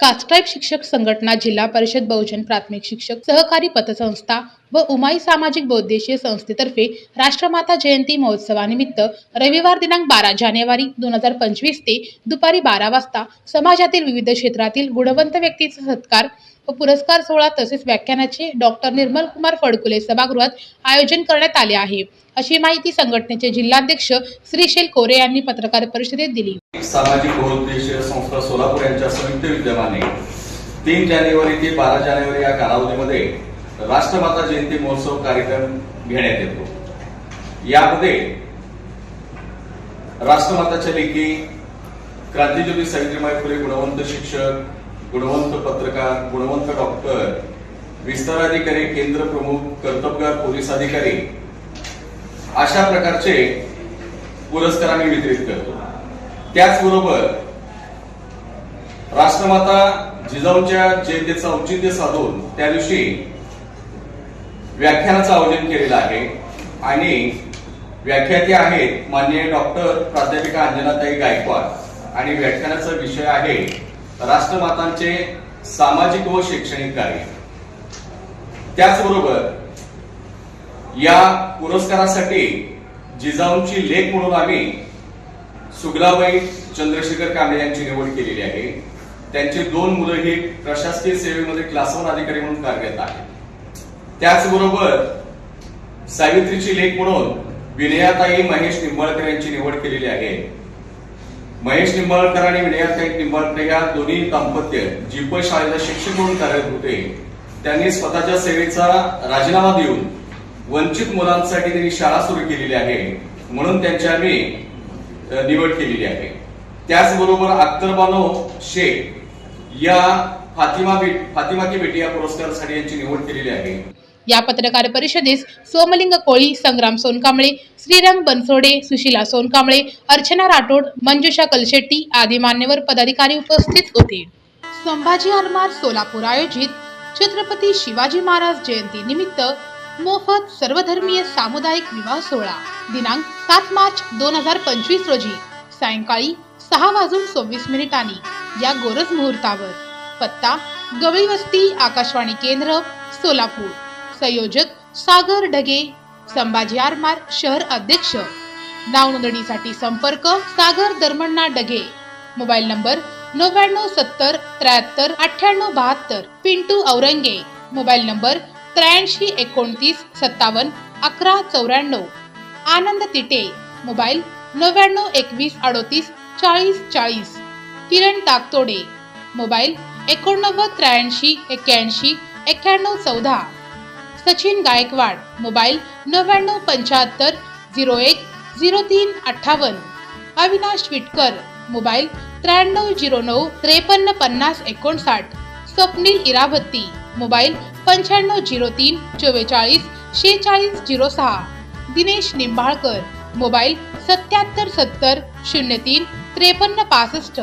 कास्ट्राईब शिक्षक संघटना जिल्हा परिषद बहुजन प्राथमिक शिक्षक सहकारी पतसंस्था व उमाई सामाजिक बौद्देशीय संस्थेतर्फे राष्ट्रमाता जयंती महोत्सवानिमित्त रविवार दिनांक बारा जानेवारी दोन हजार पंचवीस ते दुपारी बारा वाजता समाजातील विविध क्षेत्रातील गुणवंत व्यक्तीचा सत्कार व पुरस्कार सोहळा तसेच व्याख्यानाचे डॉक्टर निर्मल कुमार फडकुले सभागृहात आयोजन करण्यात आले आहे. अशी माहिती संघटनेचे जिल्हाध्यक्ष श्रीशैल कोरे यांनी पत्रकार परिषदेत दिली. सामाजिक बहुउद्देशीय संस्था सोलापूर यांच्या संयुक्त विद्यमाने तीन जानेवारी ते बारा जानेवारी या कालावधीमध्ये राष्ट्रमाता जयंती महोत्सव कार्यक्रम घेण्यात येतो. यामध्ये राष्ट्रमाताच्या लेखी क्रांतीज्योती सावित्रीबाई फुले गुणवंत शिक्षक गुणवंत पत्रकार गुणवंत डॉक्टर विस्तार अधिकारी केंद्र प्रमुख कर्तबगार पोलीस अधिकारी अशा प्रकारचे पुरस्कार आम्ही वितरित करतो. त्याचबरोबर राष्ट्रमाता जिजाऊच्या जयंतीचं औचित्य साधून त्या दिवशी व्याख्यानाचं आयोजन केलेलं आहे आणि व्याख्याते आहेत माननीय डॉक्टर प्राध्यापिका अंजनाताई गायकवाड. आणि व्याख्यानाचा विषय आहे राष्ट्रमातांचे सामाजिक व शैक्षणिक कार्य. त्याचबरोबर या पुरस्कारासाठी जिजाऊंची लेख म्हणून आम्ही सुगलाबाई चंद्रशेखर कांबळे यांची निवड केलेली आहे. त्यांची दोन मुलं ही प्रशासकीय सेवेमध्ये क्लास वन अधिकारी म्हणून कार्यरत आहेत. त्याचबरोबर सावित्रीची लेख म्हणून विनयाताई महेश निंबाळकर यांची निवड केलेली आहे. महेश निंबाळकर आणि विनयाताई निंबाळकर या दोन्ही दाम्पत्य जीप शाळेला शिक्षक म्हणून कार्यरत होते त्यांनी स्वतःच्या सेवेचा राजीनामा देऊन वंचित मुलांसाठी त्यांनी शाळा सुरू केलेली आहे म्हणून त्यांची आम्ही निवड केलेली आहे. त्याचबरोबर अख्तर बानो शेख या फातिमा बेट फातिमा की बेटी या पुरस्कारासाठी यांची निवड केलेली आहे. या पत्रकार परिषदेस सोमलिंग कोळी संग्राम सोनकांबळे श्रीरंग बनसोडे सुशीला सोनकांबळे अर्चना राठोड मंजुषा कलशेट्टी आदी मान्यवर पदाधिकारी उपस्थित होते. संभाजी आरमार सोलापूर आयोजित छत्रपती शिवाजी महाराज जयंती निमित्त मोफत सर्वधर्मीय सामुदायिक विवाह सोहळा दिनांक सात मार्च दोन हजार पंचवीस रोजी सायंकाळी सहा वाजून सव्वीस मिनिटांनी या गोरज मुहूर्तावर. पत्ता गवळी वस्ती आकाशवाणी केंद्र सोलापूर. संयोजक सागर ढगे संभाजी आरमार शहर अध्यक्ष. नाव नोंदणीसाठी संपर्क सागर दरमण्णा डगे. मोबाईल नंबर नव्याण्णव सत्तर त्र्याहत्तर अठ्ठ्याण्णव बहात्तर. पिंटू औरंगे. मोबाईल नंबर त्र्याऐंशी एकोणतीस सत्तावन्न अकरा चौऱ्याण्णव. आनंद तिटे. मोबाईल नव्याण्णव एकवीस अडोतीस चाळीस चाळीस. किरण ताकतोडे. मोबाईल एकोणनव्वद त्र्याऐंशी एक्क्याऐंशी एक्क्याण्णव चौदा. सचिन गायकवाड मोबाईल नव्याण्णव पंच्याहत्तर झिरो एक झिरो तीन अठ्ठावन्न. अविनाश विटकर मोबाईल त्र्याण्णव झिरो नऊ त्रेपन्न पन्नास एकोणसाठ. स्वप्नील इरावती मोबाईल पंच्याण्णव झिरो तीन चव्वेचाळीस शेहेचाळीस झिरो सहा. दिनेश निंबाळकर मोबाईल सत्याहत्तर सत्तर शून्य तीन त्रेपन्न पासष्ट.